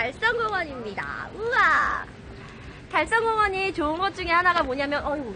달성공원입니다. 우와! 달성공원이 좋은 것 중에 하나가 뭐냐면, 어휴,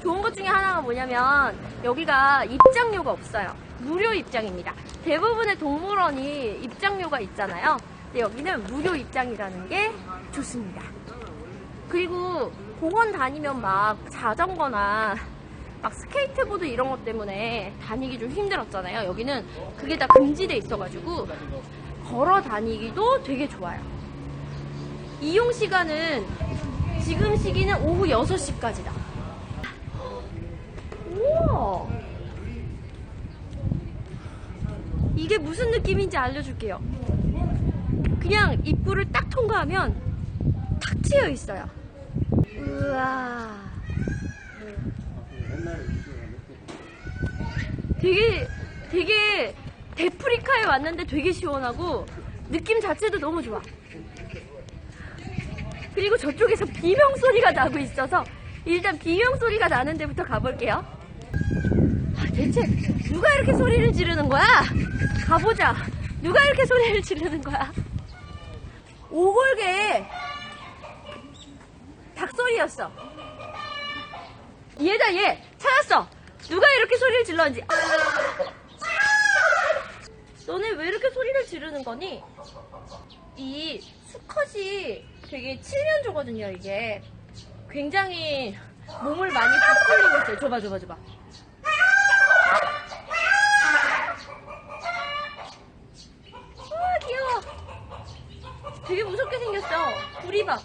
좋은 것 중에 하나가 뭐냐면, 여기가 입장료가 없어요. 무료 입장입니다. 대부분의 동물원이 입장료가 있잖아요. 근데 여기는 무료 입장이라는 게 좋습니다. 그리고 공원 다니면 막 자전거나 막 스케이트보드 이런 것 때문에 다니기 좀 힘들었잖아요. 여기는 그게 다 금지돼 있어가지고 걸어 다니기도 되게 좋아요. 이용 시간은 지금 시기는 오후 6시까지다. 우와! 이게 무슨 느낌인지 알려줄게요. 그냥 입구를 딱 통과하면 탁 트여 있어요. 우와. 되게, 되게 데프리카에 왔는데 되게 시원하고 느낌 자체도 너무 좋아. 그리고 저쪽에서 비명 소리가 나고 있어서 일단 비명 소리가 나는 데부터 가볼게요. 아, 대체 누가 이렇게 소리를 지르는 거야? 가보자. 누가 이렇게 소리를 지르는 거야? 오골개 닭소리였어. 얘다 얘 찾았어. 누가 이렇게 소리를 질렀는지. 너네 왜 이렇게 소리를 지르는 거니? 이 수컷이 되게 칠면조거든요 이게. 굉장히 몸을 많이 부풀리고 있어요. 줘봐 줘봐 줘봐. 아 귀여워. 되게 무섭게 생겼어. 구리밥.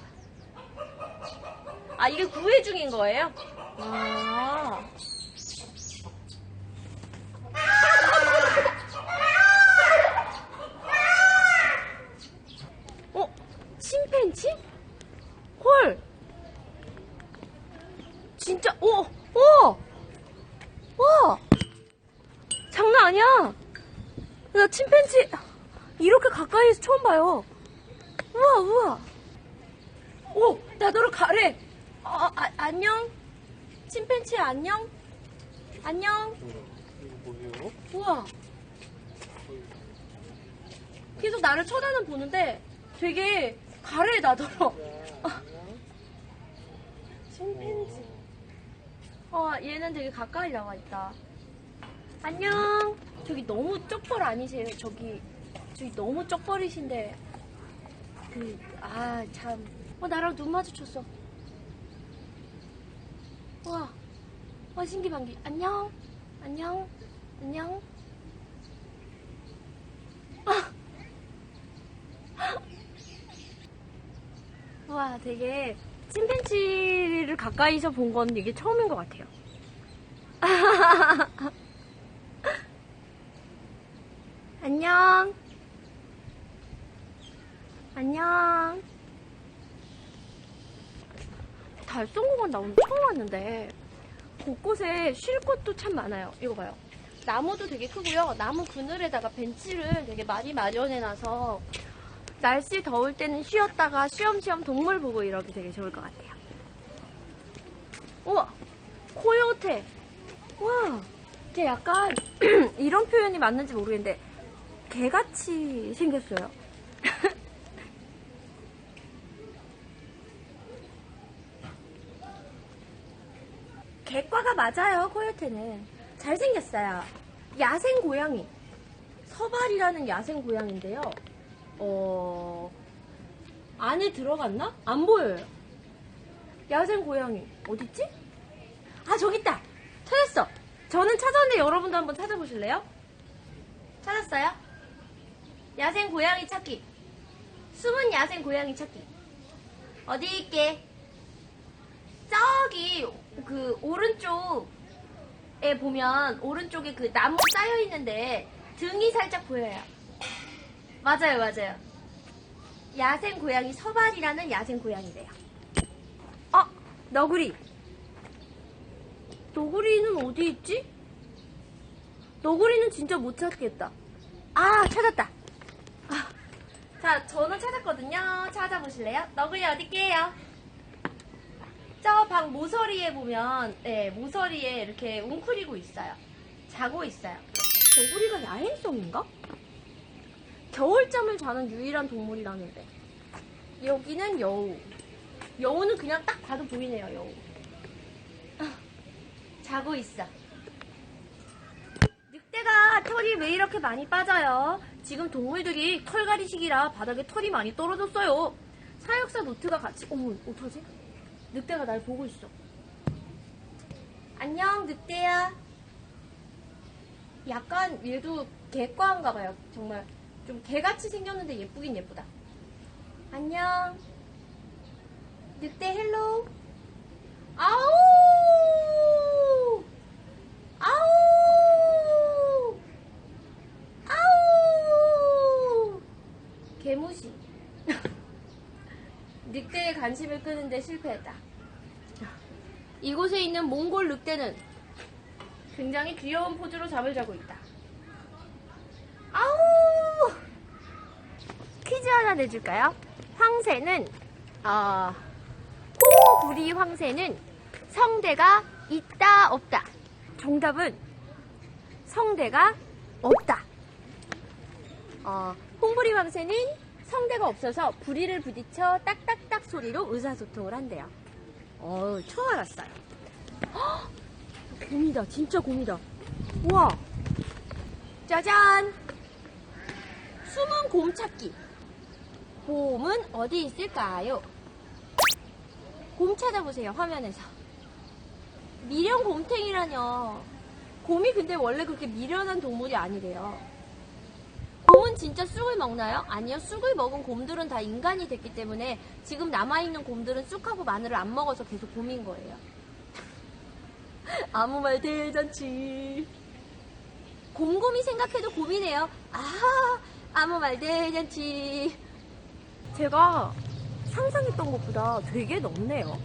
아, 이게 구애 중인 거예요? 아. 어? 침팬치? 헐! 진짜, 오! 오! 와! 장난 아니야! 나 침팬치 이렇게 가까이서 처음 봐요. 우와, 우와! 오! 나더러 가래! 어, 아, 안녕? 침팬치 안녕? 안녕? 우와. 계속 나를 쳐다는 보는데 되게 가래 나더러. 침팬지. 어, 얘는 되게 가까이 나와 있다. 안녕. 저기 너무 쪽벌 아니세요? 저기, 저기 너무 쪽벌이신데. 그, 아, 참. 어, 나랑 눈 마주쳤어. 와, 와, 신기반기. 안녕. 안녕. 안녕. 아. 와, 되게 침팬치를 가까이서 본 건 이게 처음인 것 같아요. 안녕. 안녕. 달성공원 나 오늘 처음 왔는데 곳곳에 쉴 곳도 참 많아요. 이거 봐요. 나무도 되게 크고요. 나무 그늘에다가 벤치를 되게 많이 마련해놔서 날씨 더울 때는 쉬었다가 쉬엄쉬엄 동물 보고 이러기 되게 좋을 것 같아요. 우와! 코요테! 와! 이게 약간 이런 표현이 맞는지 모르겠는데 개같이 생겼어요. 개과가 맞아요, 코요테는. 잘생겼어요. 야생 고양이. 서발이라는 야생 고양인데요. 어, 안에 들어갔나? 안 보여요. 야생 고양이. 어딨지? 아, 저기 있다! 찾았어! 저는 찾았는데 여러분도 한번 찾아보실래요? 찾았어요? 야생 고양이 찾기. 숨은 야생 고양이 찾기. 어디 있게? 저기 그 오른쪽에 보면 오른쪽에 그 나무 쌓여 있는데 등이 살짝 보여요. 맞아요, 맞아요. 야생 고양이 서발이라는 야생 고양이래요. 어, 너구리. 너구리는 어디 있지? 너구리는 진짜 못 찾겠다. 아, 찾았다. 아, 자, 저는 찾았거든요. 찾아보실래요? 너구리 어디게요? 저 방 모서리에 보면, 네, 모서리에 이렇게 웅크리고 있어요. 자고 있어요. 너구리가 야행성인가? 겨울잠을 자는 유일한 동물이라는데. 여기는 여우. 여우는 그냥 딱 봐도 보이네요, 여우. 아, 자고 있어. 늑대가 털이 왜 이렇게 많이 빠져요? 지금 동물들이 털갈이 시기라 바닥에 털이 많이 떨어졌어요. 사육사 노트가 같이, 어머, 어떡하지? 늑대가 날 보고 있어. 안녕, 늑대야. 약간 얘도 개과인가 봐요. 정말 좀 개같이 생겼는데 예쁘긴 예쁘다. 안녕. 늑대 헬로. 아우! 아우! 아우! 개무시. 늑대의 관심을 끄는데 실패했다. 이곳에 있는 몽골 늑대는 굉장히 귀여운 포즈로 잠을 자고 있다. 아우! 퀴즈 하나 내줄까요? 황새는, 어, 홍구리 황새는 성대가 있다, 없다. 정답은 성대가 없다. 어, 홍부리 황새는 성대가 없어서 부리를 부딪혀 딱딱딱 소리로 의사소통을 한대요. 어, 처음 알았어요. 헉! 곰이다. 진짜 곰이다. 우와. 짜잔. 숨은 곰 찾기. 곰은 어디 있을까요? 곰 찾아보세요. 화면에서. 미련 곰탱이라뇨. 곰이 근데 원래 그렇게 미련한 동물이 아니래요. 곰은 진짜 쑥을 먹나요? 아니요. 쑥을 먹은 곰들은 다 인간이 됐기 때문에 지금 남아있는 곰들은 쑥하고 마늘을 안 먹어서 계속 곰인 거예요. 아무 말 대잔치. 곰곰이 생각해도 곰이네요. 아, 아무 말 대잔치. 제가 상상했던 것보다 되게 넓네요.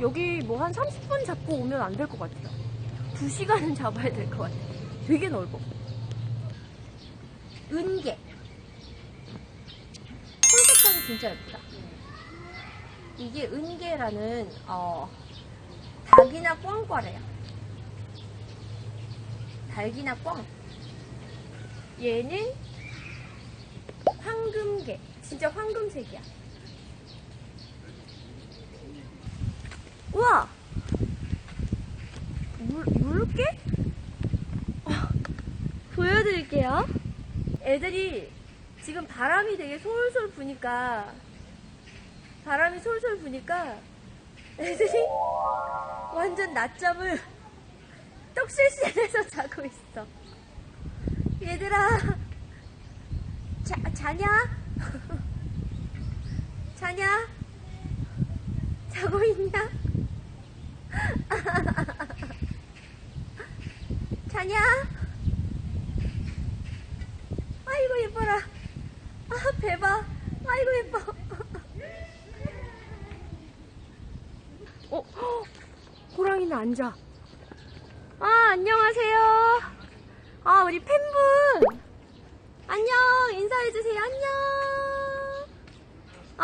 여기 뭐 한 30분 잡고 오면 안 될 것 같아요. 2시간은 잡아야 될 것 같아요. 되게 넓어. 은개. 털 색깔이 진짜 예쁘다. 이게 은개라는, 어, 닭이나 꿩과래요. 닭이나 꿩. 얘는 황금개. 진짜 황금색이야. 우와! 물, 물개? 어, 보여드릴게요. 애들이 지금 바람이 되게 솔솔 부니까, 바람이 솔솔 부니까, 애들이 완전 낮잠을 떡실실해서 자고 있어. 얘들아, 자, 자냐? 자냐? 자고 있냐? 자냐? 아이고 예뻐라. 아 배봐. 아이고 예뻐. 어, 헉, 호랑이는 앉아. 아 안녕하세요. 아 우리 팬분. 안녕 인사해주세요. 안녕.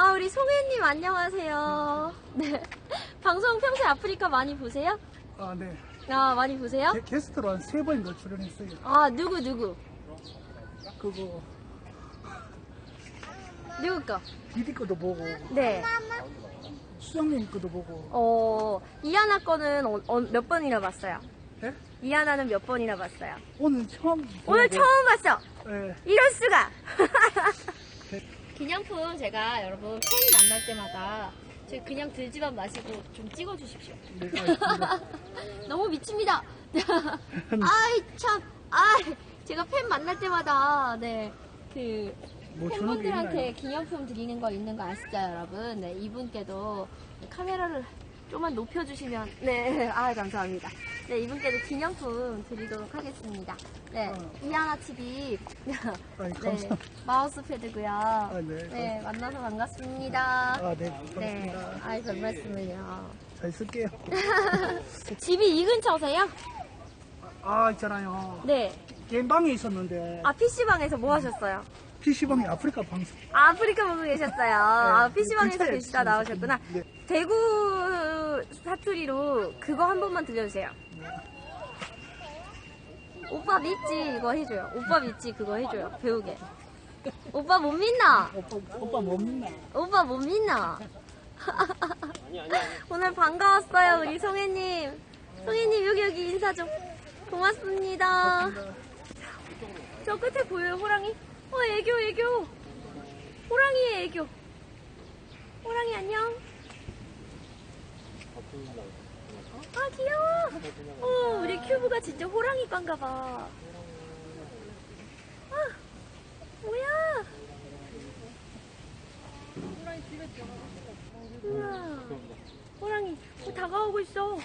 아 우리 송혜님 안녕하세요. 네 방송 평소에 아프리카 많이 보세요? 아, 네. 아 많이 보세요? 게, 게스트로 한 세 번인가 출연했어요. 아 누구 누구 그거, 누구 거? 디디 거도 보고, 네. 수정님 거도 보고, 어 이하나 거는 어, 어, 몇 번이나 봤어요? 예? 이하나는 몇 번이나 봤어요? 오늘 처음. 오늘 처음 봤어. 예. 이럴 수가. 기념품 제가 여러분 팬 만날 때마다 저 그냥 들지만 마시고 좀 찍어주십시오. 너무 미칩니다. 아이 참, 아이 제가 팬 만날 때마다 네그 뭐 팬분들한테? 기념품 드리는 거 있는 거 아시죠, 여러분? 네 이분께도 카메라를 좀만 높여주시면 네, 아 감사합니다. 네 이분께도 기념품 드리도록 하겠습니다. 네 어. 이하나 TV 아니, 네 감사합니다. 마우스 패드고요. 네, 네 만나서 반갑습니다. 아, 네. 네, 반갑습니다. 아이 별 말씀을요. 잘 쓸게요. 집이 이 근처세요? 아, 있잖아요. 네. 게임방에 있었는데, 아 PC방에서 뭐 하셨어요? PC방이 아프리카 방송. 아프리카 보고 계셨어요. 아, PC방에서 근처에 계시다 나오셨구나. 네. 대구 사투리로 그거 한 번만 들려주세요. 오빠 믿지 이거 해줘요. 오빠 믿지 그거 해줘요. 배우게. 오빠 못 믿나? 오빠, 오빠 못 믿나? 오빠 못 믿나? 오늘 반가웠어요, 우리 송혜님. 송혜님, 여기, 여기 인사 좀. 고맙습니다. 저 끝에 보여요, 호랑이? 어, 애교, 애교. 호랑이의 애교. 호랑이 안녕. 아, 귀여워. 어, 우리 큐브가 진짜 호랑이 꽝가 봐. 아, 뭐야. 우와. 호랑이 어, 다가오고 있어.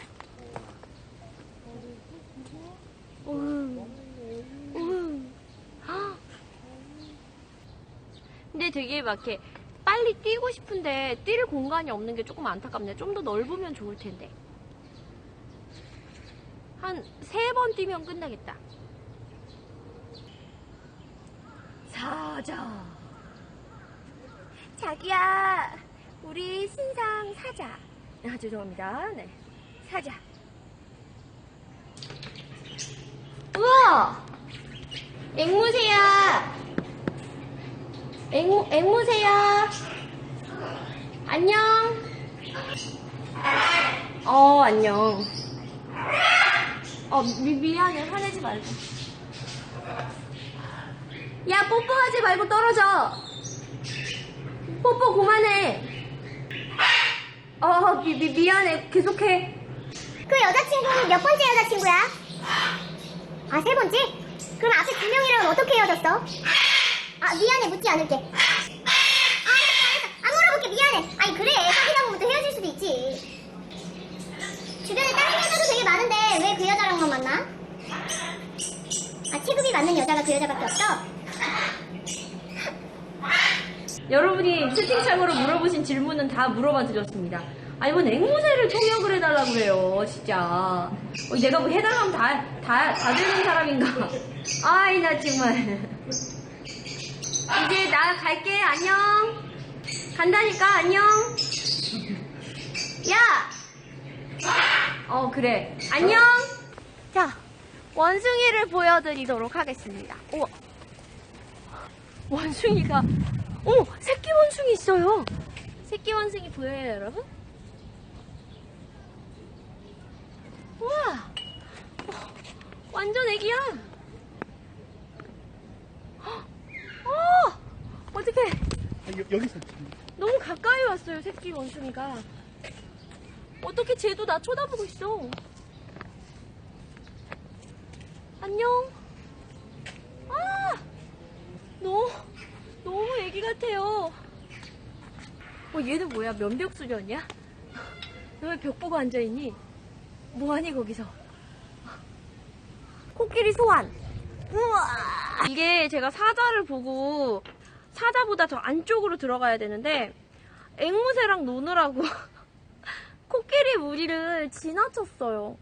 우흥. 우흥. 헉. 근데 되게 막 이렇게 빨리 뛰고 싶은데 뛸 공간이 없는 게 조금 안타깝네. 좀더 넓으면 좋을 텐데. 한 세 번 뛰면 끝나겠다. 사자. 자기야, 우리 신상 사자. 아, 죄송합니다. 네. 사자. 우와! 앵무새야! 앵무, 앵무새야! 안녕! 어, 안녕. 어, 미, 미안해. 화내지 말고. 야, 뽀뽀하지 말고 떨어져! 뽀뽀 그만해. 어, 미, 미, 미안해. 계속해. 그 여자친구는 몇 번째 여자친구야? 아, 세 번째? 그럼 앞에 두 명이랑 어떻게 헤어졌어? 아, 미안해, 묻지 않을게. 아, 물어볼게, 미안해. 아니, 그래. 사귀다 보면 또 헤어질 수도 있지. 주변에 다른 여자도 되게 많은데 왜 그 여자랑만 만나? 아, 체급이 맞는 여자가 그 여자밖에 없어? 여러분이 채팅창으로 물어보신 질문은 다 물어봐 드렸습니다. 아니, 뭐 앵무새를 통역을 해달라고 그래요, 진짜. 어, 내가 뭐 해달라면 다, 다, 다 되는 사람인가. 아이, 나 정말. 이제 나 갈게, 안녕. 간다니까, 안녕. 야! 어, 그래. 안녕! 자, 원숭이를 보여드리도록 하겠습니다. 우와. 원숭이가 오 새끼 원숭이 있어요. 새끼 원숭이 보여요 여러분? 우와 어, 완전 애기야. 어 어떡해 아, 여, 여기서. 너무 가까이 왔어요 새끼 원숭이가. 어떻게 쟤도 나 쳐다보고 있어. 안녕. 아 너무 너무 애기 같아요. 어, 얘는 뭐야? 면벽 수련이야? 너 왜 벽 보고 앉아있니? 뭐하니, 거기서? 코끼리 소환! 우와! 이게 제가 사자를 보고, 사자보다 더 안쪽으로 들어가야 되는데, 앵무새랑 노느라고, 코끼리 무리를 지나쳤어요.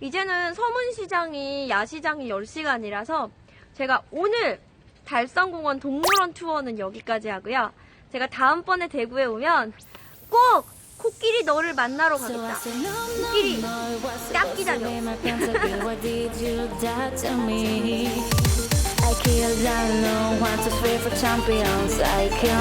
이제는 서문시장이 야시장이 10시간이라서 제가 오늘 달성공원 동물원 투어는 여기까지 하고요. 제가 다음번에 대구에 오면 꼭 코끼리 너를 만나러 가겠다. 코끼리 깎기 다녀. I killed alone, one, two, three for champions. I killed